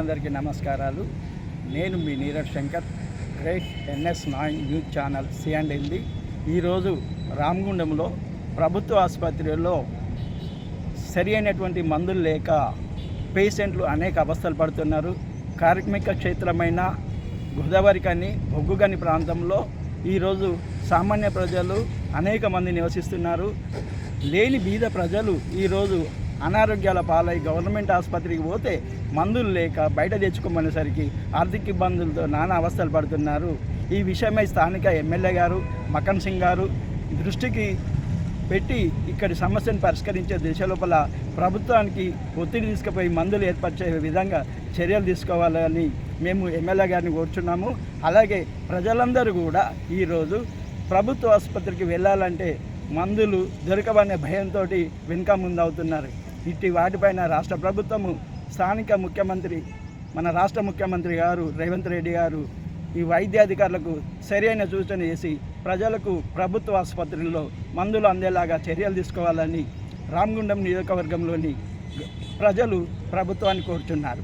అందరికీ నమస్కారాలు. నేను మీ Neeraj Shankar great NS nine news channel సిఎండ్ఎల్ది ఈరోజు రామగుండంలో ప్రభుత్వ ఆసుపత్రిలో సరి అయినటువంటి మందులు లేక పేషెంట్లు అనేక అవస్థలు పడుతున్నారు. కార్మిక క్షేత్రమైన గోదావరికని బొగ్గుగని ప్రాంతంలో ఈరోజు సామాన్య ప్రజలు అనేక మంది నివసిస్తున్నారు. లేని బీద ప్రజలు ఈరోజు అనారోగ్యాల పాలై గవర్నమెంట్ ఆసుపత్రికి పోతే మందులు లేక బయట తెచ్చుకోమనేసరికి ఆర్థిక ఇబ్బందులతో నానా అవస్థలు పడుతున్నారు. ఈ విషయమై స్థానిక ఎమ్మెల్యే గారు మకన్ సింగ్ గారు దృష్టికి పెట్టి ఇక్కడి సమస్యను పరిష్కరించే దిశ లోపల ప్రభుత్వానికి ఒత్తిడి తీసుకుపోయి మందులు ఏర్పరిచే విధంగా చర్యలు తీసుకోవాలని మేము ఎమ్మెల్యే గారిని కోరుచున్నాము. అలాగే ప్రజలందరూ కూడా ఈరోజు ప్రభుత్వ ఆసుపత్రికి వెళ్ళాలంటే మందులు దొరకవనే భయంతో వెనుక ముందవుతున్నారు. ఇట్టి వాటిపైన రాష్ట్ర ప్రభుత్వము స్థానిక ముఖ్యమంత్రి మన రాష్ట్ర ముఖ్యమంత్రి గారు రేవంత్ రెడ్డి గారు ఈ వైద్యాధికారులకు సరైన సూచన చేసి ప్రజలకు ప్రభుత్వ ఆసుపత్రుల్లో మందులు అందేలాగా చర్యలు తీసుకోవాలని రామగుండం నియోజకవర్గంలోని ప్రజలు ప్రభుత్వాన్ని కోరుచున్నారు.